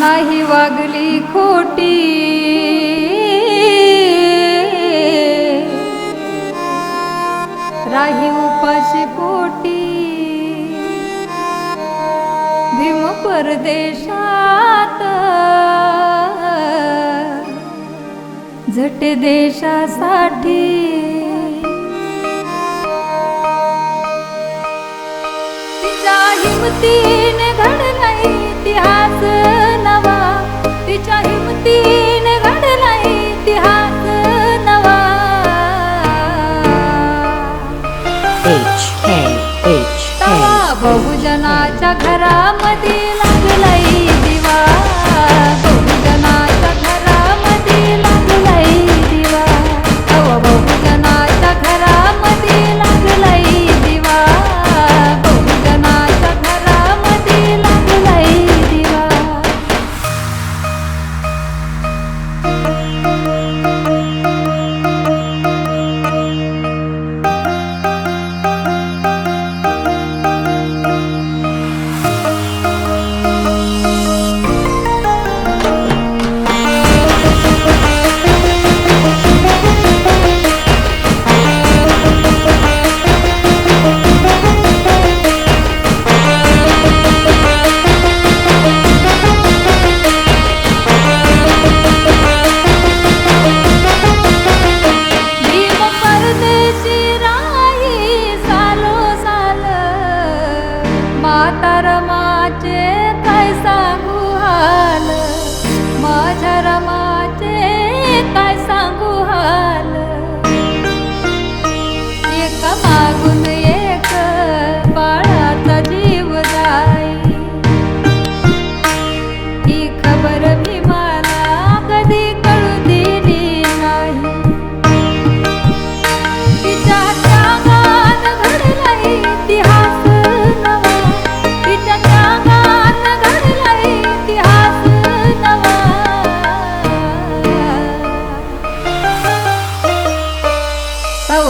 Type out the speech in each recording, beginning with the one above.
नाही वागली खोटी. राही उपाशी पोटी भीम परदेशात. झट देशासाठी. स्वतःच्या घरामध्ये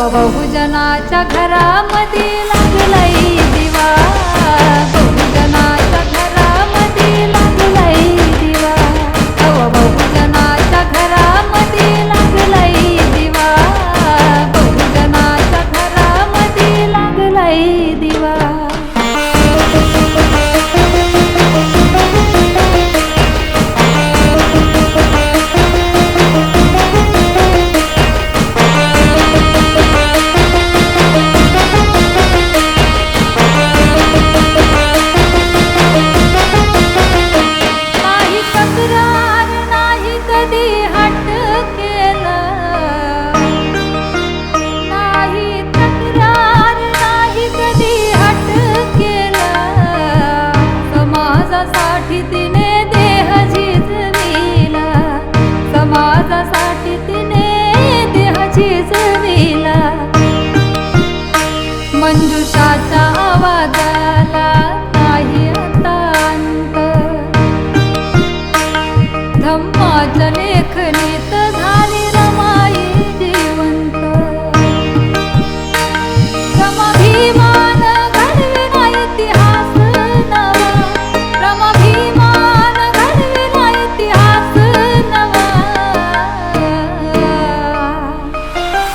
बहुजनाच्या घरामध्ये लागलय ಒಂದು ಶಾತವಾದ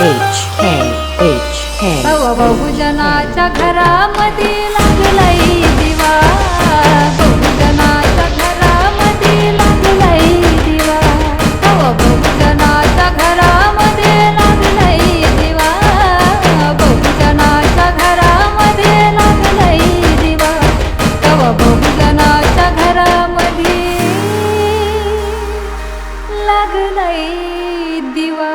H A H बहुजनाच्या घरामध्ये लागलाय दिवा. बहुजनाच्या घरामध्ये लागलाय दिवा. बहुजनाच्या घरामध्ये लागलाय दिवा. बहुजनाच्या घरामध्ये लागलाय दिवा. तव बहुजनाच्या घरामध्ये लागलाय दिवा.